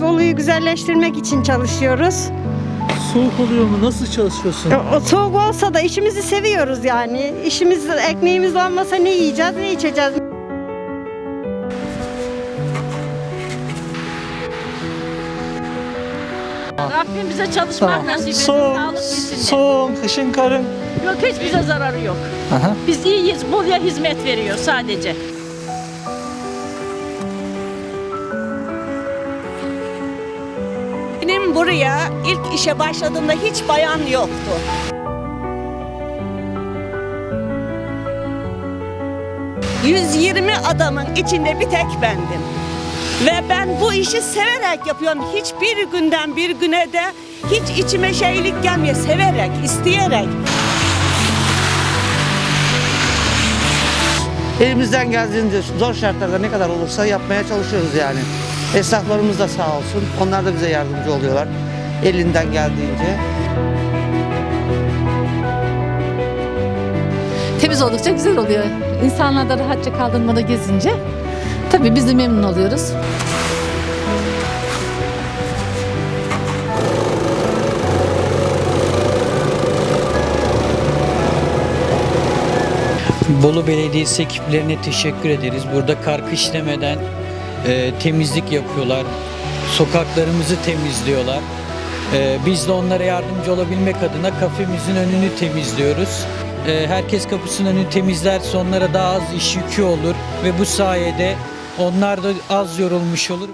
Bolu'yu güzelleştirmek için çalışıyoruz. Soğuk oluyor mu? Nasıl çalışıyorsun? O soğuk olsa da işimizi seviyoruz yani. İşimiz, ekmeğimiz olmasa ne yiyeceğiz, ne içeceğiz? Rabbim bize çalışmak Tamam. nasip etsin. Soğuk, Sağlık soğuk, kışın karın. Yok hiç bize zararı yok. Aha. Biz iyiyiz. Bolu'ya hizmet veriyor sadece. Benim buraya ilk işe başladığımda hiç bayan yoktu. ...120 adamın içinde bir tek bendim. Ve ben bu işi severek yapıyorum. Hiçbir günden bir güne de hiç içime şeylik gelmiyor. Severek, isteyerek. Elimizden geldiğince zor şartlarda ne kadar olursa yapmaya çalışıyoruz yani. Esnaflarımız da sağ olsun. Onlar da bize yardımcı oluyorlar. Elinden geldiğince. temiz oldukça güzel oluyor. İnsanlar da rahatça kaldırmada gezince tabii biz de memnun oluyoruz. Bolu Belediyesi ekiplerine teşekkür ederiz. Burada kar kış demeden e, temizlik yapıyorlar. Sokaklarımızı temizliyorlar. E, biz de onlara yardımcı olabilmek adına kafemizin önünü temizliyoruz. E, herkes kapısının önünü temizlerse onlara daha az iş yükü olur ve bu sayede onlar da az yorulmuş olur.